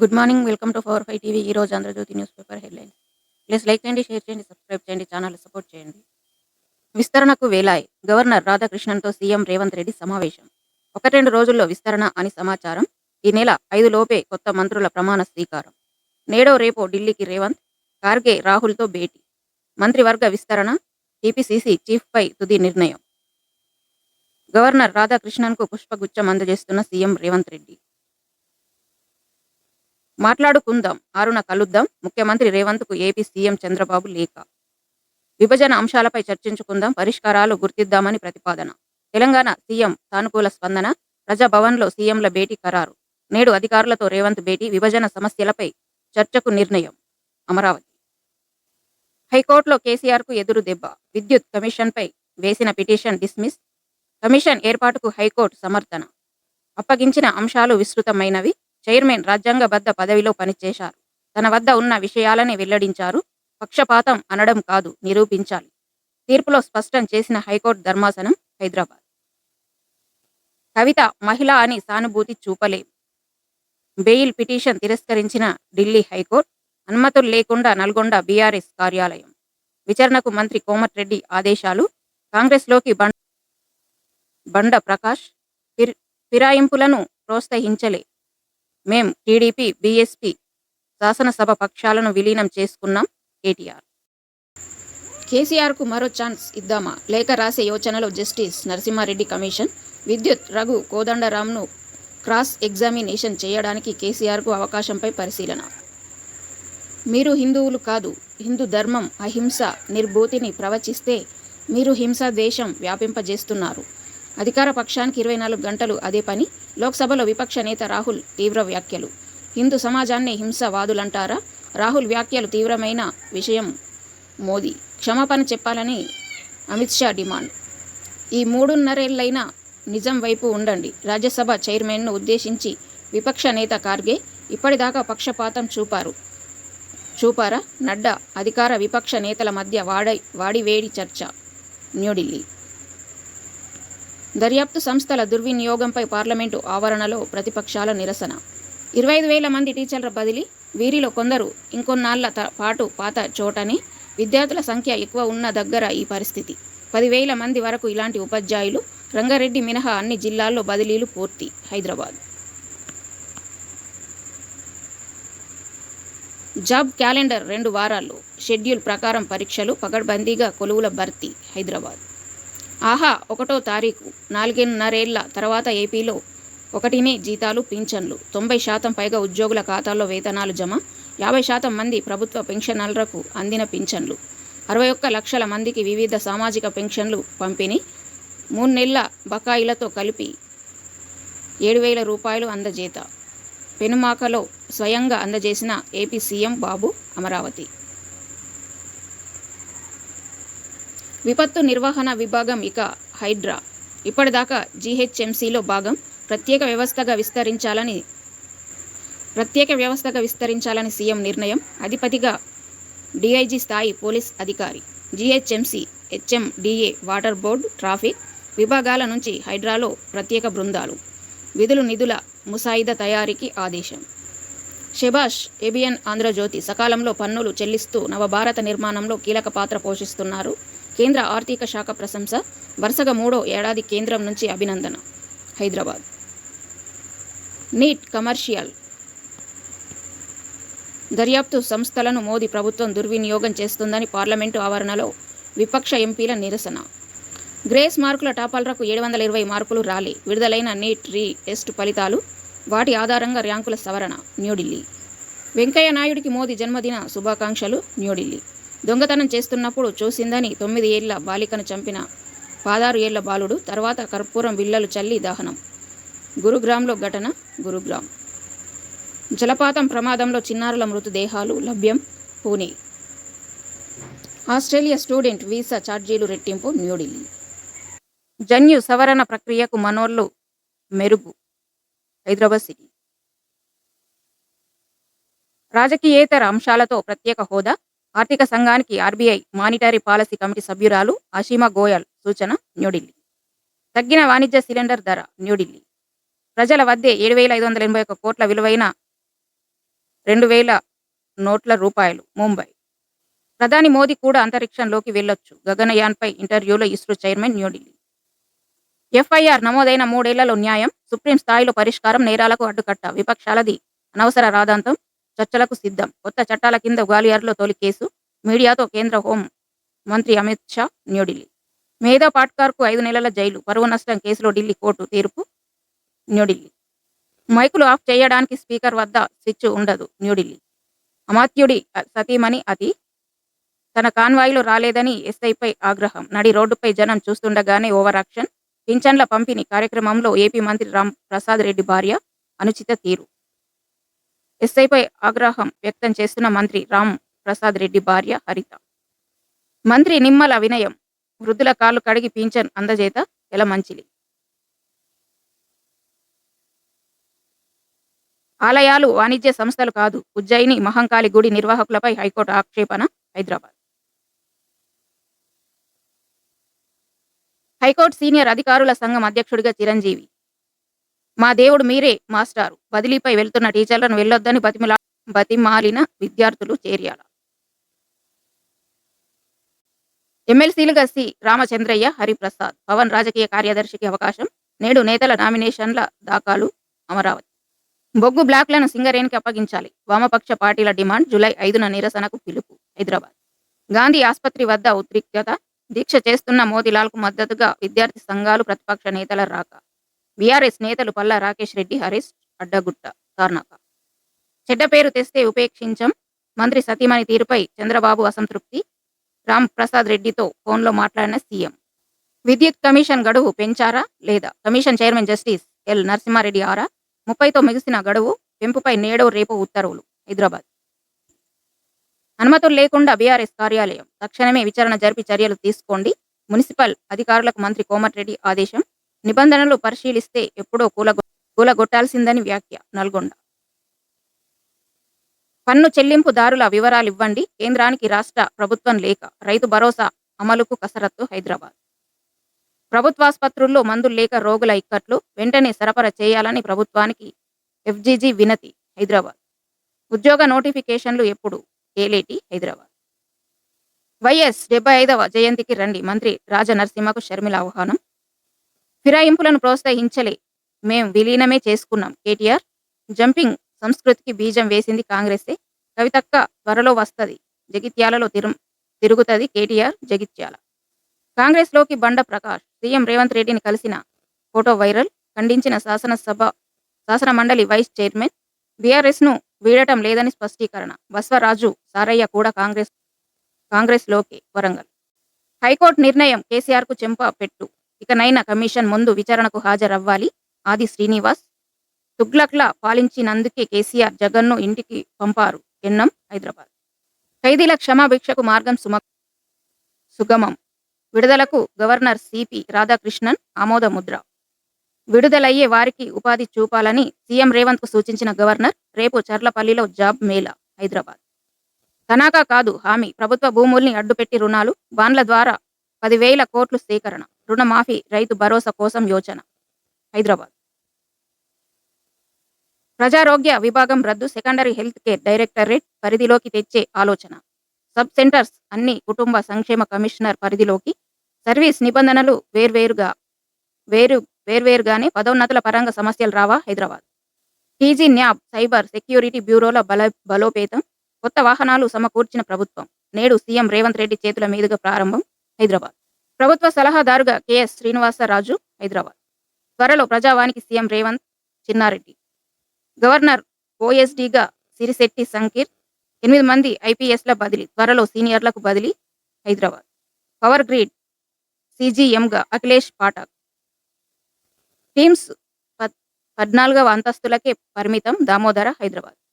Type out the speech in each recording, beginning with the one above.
Good morning welcome to power five TV. ఈ రోజు Andhrajyothy news paper headlines please like చేయండి share చేయండి subscribe చేయండి ఛానల్ సపోర్ట్ చేయండి. విస్తరణకు వేలాయ్. గవర్నర్ రాధాకృష్ణన్తో సీఎం రేవంత్ రెడ్డి సమావేశం. ఒక రెండు రోజుల్లో విస్తరణ అని సమాచారం. ఈ నెల ఐదు లోపే కొత్త మంత్రుల ప్రమాణ స్వీకారం. నేడో రేపో ఢిల్లీకి రేవంత్ కార్గే రాహుల్తో భేటీ. మంత్రివర్గ విస్తరణ టీపీసీసీ చీఫ్పై తుది నిర్ణయం. గవర్నర్ రాధాకృష్ణన్కు పుష్పగుచ్చం అందజేస్తున్న సీఎం రేవంత్ రెడ్డి. మాట్లాడుకుందాం. ఆరున కలుద్దాం. ముఖ్యమంత్రి రేవంత్కు ఏపీ సీఎం చంద్రబాబు లేఖ. విభజన అంశాలపై చర్చించుకుందాం. పరిష్కారాలు గుర్తిద్దామని ప్రతిపాదన. తెలంగాణ సీఎం సానుకూల స్పందన. ప్రజాభవన్లో సీఎంల భేటీ ఖరారు. నేడు అధికారులతో రేవంత్ భేటీ. విభజన సమస్యలపై చర్చకు నిర్ణయం. అమరావతి. హైకోర్టులో కేసీఆర్కు ఎదురు దెబ్బ. విద్యుత్ కమిషన్పై వేసిన పిటిషన్ డిస్మిస్. కమిషన్ ఏర్పాటుకు హైకోర్టు సమర్థన. అప్పగించిన అంశాలు విస్తృతమైనవి. చైర్మన్ రాజ్యాంగబద్ధ పదవిలో పనిచేశారు. తన వద్ద ఉన్న విషయాలని వెల్లడించారు. పక్షపాతం అనడం కాదు నిరూపించాలి. తీర్పులో స్పష్టం చేసిన హైకోర్టు ధర్మాసనం హైదరాబాద్. కవిత మహిళ అని సానుభూతి చూపలేం. బెయిల్ పిటిషన్ తిరస్కరించిన ఢిల్లీ హైకోర్టు అనుమతులు లేకుండా నల్గొండ బీఆర్ఎస్ కార్యాలయం. విచారణకు మంత్రి కోమటిరెడ్డి ఆదేశాలు కాంగ్రెస్లోకి బండ బండ ప్రకాష్ ఫిర్ ఫిరాయింపులను ప్రోత్సహించలే. మేం టీడీపీ బీఎస్పీ శాసనసభ పక్షాలను విలీనం చేసుకున్నాం కేటీఆర్. కేసీఆర్కు మరో ఛాన్స్ ఇద్దామా? లేఖ రాసే యోచనలో జస్టిస్ నరసింహారెడ్డి కమిషన్ విద్యుత్ రఘు కోదండరామ్ను క్రాస్ ఎగ్జామినేషన్ చేయడానికి కేసీఆర్కు అవకాశంపై పరిశీలన. మీరు హిందువులు కాదు హిందూ ధర్మం అహింస నిర్భూతిని ప్రవచిస్తే మీరు హింస దేశం వ్యాపింపజేస్తున్నారు. అధికార పక్షానికి ఇరవై నాలుగు గంటలు అదే పని లోక్సభలో విపక్ష నేత రాహుల్ తీవ్ర వ్యాఖ్యలు. హిందూ సమాజాన్ని హింసవాదులంటారా? రాహుల్ వ్యాఖ్యలు తీవ్రమైన విషయం. మోదీ క్షమాపణ చెప్పాలని అమిత్ షా డిమాండ్. ఈ మూడున్నరేళ్ళైనా నిజం వైపు ఉండండి. రాజ్యసభ చైర్మన్ను ఉద్దేశించి విపక్ష నేత కార్గే ఇప్పటిదాకా పక్షపాతం చూపారు. చూపారా? నడ్డా అధికార విపక్ష నేతల మధ్య వాడ వాడివేడి చర్చ. న్యూఢిల్లీ దర్యాప్తు సంస్థల దుర్వినియోగంపై పార్లమెంటు ఆవరణలో ప్రతిపక్షాల నిరసన. ఇరవై ఐదు వేల మంది టీచర్ల బదిలీ వీరిలో కొందరు ఇంకొన్నాళ్ళ త- పాటు పాత చోటని విద్యార్థుల సంఖ్య ఎక్కువ ఉన్న దగ్గర ఈ పరిస్థితి. పదివేల మంది వరకు ఇలాంటి ఉపాధ్యాయులు రంగారెడ్డి మినహా అన్ని జిల్లాల్లో బదిలీలు పూర్తి. హైదరాబాద్. జాబ్ క్యాలెండర్ రెండు వారాల్లో షెడ్యూల్ ప్రకారం పరీక్షలు పగడ్బందీగా కొలువుల భర్తీ హైదరాబాద్. ఆహా ఒకటో తారీఖు నాలుగున్నరేళ్ళ తర్వాత ఏపీలో ఒకటినే జీతాలు పింఛన్లు. తొంభై శాతం పైగా ఉద్యోగుల ఖాతాల్లో వేతనాలు జమ యాభై శాతం మంది ప్రభుత్వ పెన్షనర్లకు అందిన పింఛన్లు. అరవై ఒక్క లక్షల మందికి వివిధ సామాజిక పెన్షన్లు పంపిణీ మూడు నెలల బకాయిలతో కలిపి ఏడు వేల రూపాయలు అందజేత. పెనుమాకలో స్వయంగా అందజేసిన ఏపీ సీఎం బాబు అమరావతి. విపత్తు నిర్వహణ విభాగం ఇక హైడ్రా. ఇప్పటిదాకా జీహెచ్ఎంసీలో భాగం ప్రత్యేక వ్యవస్థగా విస్తరించాలని ప్రత్యేక వ్యవస్థగా విస్తరించాలని సీఎం నిర్ణయం అధిపతిగా డీఐజీ స్థాయి పోలీస్ అధికారి GHMC HMDA water board traffic విభాగాల నుంచి హైడ్రాలో ప్రత్యేక బృందాలు. విధులు నిధుల ముసాయిదా తయారీకి ఆదేశం. షెబాష్ ఏబిఎన్ ఆంధ్రజ్యోతి సకాలంలో పన్నులు చెల్లిస్తూ నవభారత నిర్మాణంలో కీలక పాత్ర పోషిస్తున్నారు. కేంద్ర ఆర్థిక శాఖ ప్రశంస వరుసగా మూడో ఏడాది కేంద్రం నుంచి అభినందన. హైదరాబాద్. NEET commercial. దర్యాప్తు సంస్థలను మోదీ ప్రభుత్వం దుర్వినియోగం చేస్తుందని పార్లమెంటు ఆవరణలో విపక్ష ఎంపీల నిరసన. గ్రేస్ మార్కుల టాపాలరకు ఏడు వందల ఇరవై మార్కులు రాలే. విడుదలైన నీట్ రీ టెస్ట్ ఫలితాలు వాటి ఆధారంగా ర్యాంకుల సవరణ న్యూఢిల్లీ. వెంకయ్య నాయుడికి మోదీ జన్మదిన శుభాకాంక్షలు న్యూఢిల్లీ. దొంగతనం చేస్తున్నప్పుడు చూసిందని తొమ్మిది ఏళ్ళ బాలికను చంపిన పదహారు ఏళ్ళ బాలుడు తర్వాత కర్పూరం బిల్లలు చల్లి దహనం. గురుగ్రామ్లో ఘటన గురుగ్రామ్. జలపాతం ప్రమాదంలో చిన్నారుల మృతదేహాలు లభ్యం పూణే. ఆస్ట్రేలియా స్టూడెంట్ వీసా ఛార్జీలు రెట్టింపు న్యూఢిల్లీ. జన్యు సవరణ ప్రక్రియకు మనోళ్ళు మెరుగు హైదరాబాద్ సిటీ. రాజకీయేతర అంశాలతో ప్రత్యేక హోదా ఆర్థిక సంఘానికి ఆర్బీఐ మానిటరీ పాలసీ కమిటీ సభ్యురాలు ఆషిమా గోయల్ సూచన న్యూఢిల్లీ. తగ్గిన వాణిజ్య సిలిండర్ ధర న్యూఢిల్లీ. ప్రజల వద్దే ఏడు వేల ఐదు వందల ఎనభై ఒక్క కోట్ల విలువైన రెండు వేల నోట్ల రూపాయలు ముంబై. ప్రధాని మోదీ కూడా అంతరిక్షంలోకి వెళ్ళొచ్చు గగనయాన్పై ఇంటర్వ్యూలో ఇస్రో చైర్మన్ న్యూఢిల్లీ. ఎఫ్ఐఆర్ నమోదైన మూడేళ్ళలో న్యాయం సుప్రీం స్థాయిలో పరిష్కారం నేరాలకు అడ్డుకట్ట విపక్షాలది అనవసర రాదాంతం చర్చలకు సిద్ధం. కొత్త చట్టాల కింద గ్వాలియర్లో తొలి కేసు. మీడియాతో కేంద్ర హోం మంత్రి అమిత్ షా న్యూఢిల్లీ. మేధా పాట్కర్కు ఐదు నెలల జైలు. పరువు నష్టం కేసులో ఢిల్లీ కోర్టు తీర్పు న్యూఢిల్లీ. మైకులు ఆఫ్ చేయడానికి స్పీకర్ వద్ద స్విచ్ ఉండదు న్యూఢిల్లీ. అమాత్యుడి సతీమణి అతి తన కాన్వాయ్లో రాలేదని ఎస్ఐపై ఆగ్రహం. నడి రోడ్డుపై జనం చూస్తుండగానే ఓవర్ యాక్షన్. పింఛన్ల పంపిణీ కార్యక్రమంలో ఏపీ మంత్రి రామ్ ప్రసాద్ రెడ్డి భార్య అనుచిత తీరు. ఎస్ఐపై ఆగ్రహం వ్యక్తం చేస్తున్న మంత్రి రామ్ ప్రసాద్ రెడ్డి భార్య హరిత. మంత్రి నిమ్మల వినయం వృద్ధుల కాళ్ళు కడిగి పింఛన్ అందజేత ఎలమంచిలి ఆలయాలు వాణిజ్య సంస్థలు కాదు ఉజ్జయిని మహంకాళి గుడి నిర్వాహకులపై హైకోర్టు ఆక్షేపణ హైదరాబాద్. హైకోర్టు సీనియర్ అధికారుల సంఘం అధ్యక్షుడిగా చిరంజీవి. మా దేవుడు మీరే మాస్టారు. బదిలీపై వెళ్తున్న టీచర్లను వెళ్ళొద్దని బతిమిలా బతిమాలిన విద్యార్థులు చేర్యాల. ఎమ్మెల్సీలుగా సి రామచంద్రయ్య హరిప్రసాద్ పవన్ రాజకీయ కార్యదర్శికి అవకాశం నేడు నేతల నామినేషన్ల దాఖలు అమరావతి. బొగ్గు బ్లాక్లను సింగరేణికి అప్పగించాలి. వామపక్ష పార్టీల డిమాండ్ జూలై ఐదున నిరసనకు పిలుపు హైదరాబాద్. గాంధీ ఆసుపత్రి వద్ద ఉద్రిక్తత దీక్ష చేస్తున్న మోతిలాల్కు మద్దతుగా విద్యార్థి సంఘాలు ప్రతిపక్ష నేతల రాక బీఆర్ఎస్ నేతలు పల్లా రాకేష్ రెడ్డి హరీష్ అడ్డగుట్ట తార్నాక చెడ్డ పేరు తెస్తే ఉపేక్షించం. మంత్రి సతీమణి తీరుపై చంద్రబాబు అసంతృప్తి. రామ్ ప్రసాద్ రెడ్డితో ఫోన్లో మాట్లాడిన సీఎం. విద్యుత్ కమిషన్ గడువు పెంచారా లేదా? Commission chairman justice L Narasimha Reddy ఆరా? ముప్పైతో ముగిసిన గడువు పెంపుపై నేడో రేపు ఉత్తర్వులు. హైదరాబాద్. అనుమతులు లేకుండా బీఆర్ఎస్ కార్యాలయం. తక్షణమే విచారణ జరిపి చర్యలు తీసుకోండి. మున్సిపల్ అధికారులకు మంత్రి కోమటిరెడ్డి ఆదేశం. నిబంధనలు పరిశీలిస్తే ఎప్పుడో కూలగొ కూలగొట్టాల్సిందని వ్యాఖ్య నల్గొండ. పన్ను చెల్లింపుదారుల వివరాలు ఇవ్వండి కేంద్రానికి రాష్ట్ర ప్రభుత్వం లేక రైతు భరోసా అమలుకు కసరత్తు హైదరాబాద్. ప్రభుత్వాసుపత్రుల్లో మందులు లేక రోగుల ఇక్కట్లు. వెంటనే సరఫరా చేయాలని ప్రభుత్వానికి ఎఫ్జీజీ వినతి హైదరాబాద్. ఉద్యోగ నోటిఫికేషన్లు ఎప్పుడు? ఏలేటి హైదరాబాద్. వైఎస్ డెబ్బై ఐదవ జయంతికి రండి. మంత్రి రాజనరసింహకు షర్మిల ఆహ్వానం. ఫిరాయింపులను ప్రోత్సహించలే. మేం విలీనమే చేసుకున్నాం. కేటీఆర్ జంపింగ్ సంస్కృతికి బీజం వేసింది కాంగ్రెసే. కవితక్క త్వరలో వస్తది. జగిత్యాలలో తిరు తిరుగుతుంది కేటీఆర్ జగిత్యాల. కాంగ్రెస్లోకి బండ ప్రకాష్ సీఎం రేవంత్ రెడ్డిని కలిసిన ఫోటో వైరల్ ఖండించిన శాసనసభ శాసన మండలి వైస్ చైర్మన్ బీఆర్ఎస్ను వీడటం లేదని స్పష్టీకరణ. బస్వరాజు సారయ్య కూడా కాంగ్రెస్ కాంగ్రెస్లోకి వరంగల్. హైకోర్టు నిర్ణయం కేసీఆర్కు చెంప పెట్టు. ఇకనైనా కమిషన్ ముందు విచారణకు హాజరవ్వాలి. ఆది శ్రీనివాస్ తుగ్లక్ల పాలించినందుకే కేసీఆర్ జగన్ను ఇంటికి పంపారు. ఎన్నం హైదరాబాద్. ఖైదీల క్షమాభిక్షకు మార్గం సుమ సుగమం. విడుదలకు గవర్నర్ సిపి రాధాకృష్ణన్ ఆమోదముద్ర. విడుదలయ్యే వారికి ఉపాధి చూపాలని సీఎం రేవంత్కు సూచించిన గవర్నర్ రేపు చర్లపల్లిలో జాబ్ మేళా హైదరాబాద్. తనాకా కాదు హామీ. ప్రభుత్వ భూముల్ని అడ్డుపెట్టి రుణాలు బాండ్ల ద్వారా పదివేల కోట్లు సేకరణ. రుణమాఫీ రైతు భరోసా కోసం యోచన. హైదరాబాద్. ప్రజారోగ్య విభాగం రద్దు సెకండరీ హెల్త్ కేర్ డైరెక్టరేట్ పరిధిలోకి తెచ్చే ఆలోచన. సబ్ సెంటర్స్ అన్ని కుటుంబ సంక్షేమ కమిషనర్ పరిధిలోకి సర్వీస్ నిబంధనలు వేర్వేరుగా వేరు వేర్వేరుగానే పదోన్నతుల పరంగా సమస్యలు రావా Hyderabad. TG NAB cyber security బ్యూరోల బల బలోపేతం కొత్త వాహనాలు సమకూర్చిన ప్రభుత్వం. నేడు సీఎం రేవంత్ రెడ్డి చేతుల మీదుగా ప్రారంభం హైదరాబాద్. ప్రభుత్వ సలహాదారుగా కెఎస్ శ్రీనివాసరాజు హైదరాబాద్. త్వరలో ప్రజావానికి సీఎం రేవంత్ చిన్నారెడ్డి. గవర్నర్ ఓఎస్డీగా సిరిశెట్టి సంకీర్ ఎనిమిది మంది ఐపీఎస్ల బదిలీ త్వరలో సీనియర్లకు బదిలీ హైదరాబాద్. పవర్ గ్రిడ్ సీజీఎంగా అఖిలేష్ పాఠక్. టీమ్స్ పద్- పద్నాలుగవ అంతస్తులకే పరిమితం దామోదర హైదరాబాద్.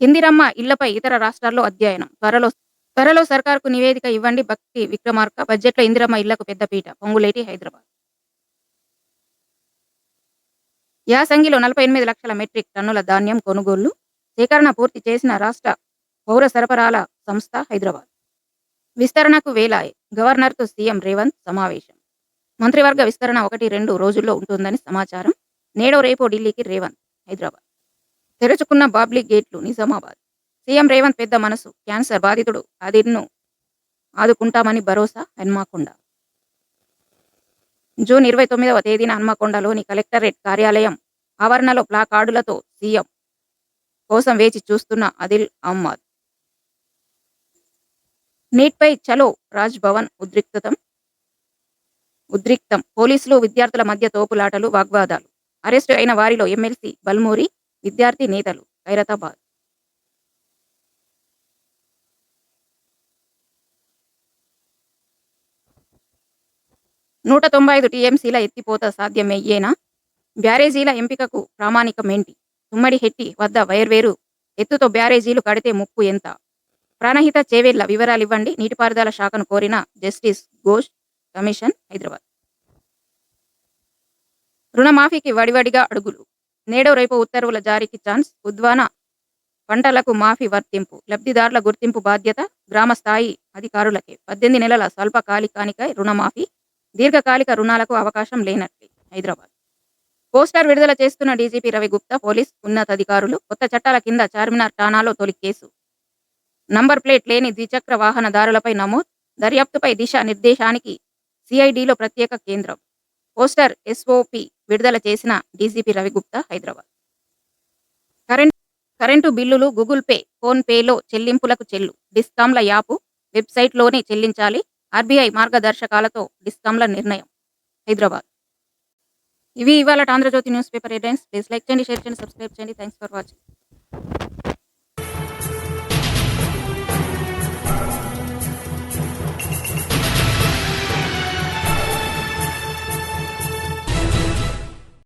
ఇందిరమ్మ ఇళ్ళపై ఇతర రాష్ట్రాల్లో అధ్యయనం. త్వరలో త్వరలో సర్కార్కు నివేదిక ఇవ్వండి. భక్తి విక్రమార్క బడ్జెట్లో ఇందిరమ్మ ఇళ్ళకు పెద్దపీట పొంగులేటి హైదరాబాద్. యాసంగిలో నలభై ఎనిమిది లక్షల మెట్రిక్ టన్నుల ధాన్యం కొనుగోళ్ళు సేకరణ పూర్తి చేసిన రాష్ట్ర పౌర సరఫరాల సంస్థ హైదరాబాద్. విస్తరణకు వేలాయ్ గవర్నర్తో సీఎం రేవంత్ సమావేశం. మంత్రివర్గ విస్తరణ ఒకటి రెండు రోజుల్లో ఉంటుందని సమాచారం. నేడో రేపో ఢిల్లీకి రేవంత్ హైదరాబాద్. తెరుచుకున్న బాబ్లీ గేట్లు నిజామాబాద్. సీఎం రేవంత్ పెద్ద మనసు. క్యాన్సర్ బాధితుడు. అదిర్ను ఆదుకుంటామని భరోసా హన్మాకొండ. జూన్ ఇరవై తొమ్మిదవ తేదీన హన్మకొండలోని కలెక్టరేట్ కార్యాలయం ఆవరణలో ప్లాకార్డులతో సీఎం కోసం వేచి చూస్తున్న అదిల్ అహ్మద్. నీట్పై చలో రాజ్ భవన్ ఉద్రిక్తతం. ఉద్రిక్తం. పోలీసులు విద్యార్థుల మధ్య తోపులాటలు వాగ్వాదాలు. అరెస్టు అయిన వారిలో ఎమ్మెల్సీ బల్మూరి విద్యార్థి నేతలు ఖైరతాబాద్ నూట తొంభై ఐదు టీఎంసీల ఎత్తిపోత సాధ్యమయ్యేనా బ్యారేజీల ఎంపికకు ప్రామాణికమేంటి తుమ్మడి హెట్టి వద్ద వైర్వేరు ఎత్తుతో బ్యారేజీలు కడితే ముప్పు ఎంత? ప్రాణహిత చేవేళ్ళ వివరాలివ్వండి. నీటిపారుదల శాఖను కోరిన జస్టిస్ ఘోష్ కమిషన్ హైదరాబాద్. రుణమాఫీకి వడివడిగా అడుగులు. నేడో రేపు ఉత్తర్వుల జారీకి ఛాన్స్. ఉద్వాన పంటలకు మాఫీ వర్తింపు. లబ్ధిదారుల గుర్తింపు బాధ్యత గ్రామ స్థాయి అధికారులకే. పద్దెనిమిది నెలల స్వల్పకాలికానికై రుణమాఫీ. దీర్ఘకాలిక రుణాలకు అవకాశం లేనట్లే హైదరాబాద్. పోస్టర్ విడుదల చేస్తున్న డీజీపీ రవి గుప్తా పోలీస్ ఉన్నతాధికారులు కొత్త చట్టాల కింద చార్మినార్ ఠాణాలో తొలి కేసు. నంబర్ ప్లేట్ లేని ద్విచక్ర వాహనదారులపై నమోదు. దర్యాప్తుపై దిశ నిర్దేశానికి సిఐడిలో ప్రత్యేక కేంద్రం. పోస్టర్ ఎస్ఓపి విడుదల చేసిన DGP Ravi Gupta Hyderabad. Current current బిల్లులు గూగుల్ పే ఫోన్ పేలో చెల్లింపులకు చెల్లు. డిస్కాంల యాపు వెబ్సైట్లోనే చెల్లించాలి. ఆర్బీఐ మార్గదర్శకాలతో డిస్కామ్ల నిర్ణయం హైదరాబాద్. ఇవి ఇవాళ Andhrajyothy news paper headlines. Please like చేయండి షేర్ చేయండి సబ్స్క్రైబ్ చేయండి. Thanks for watching.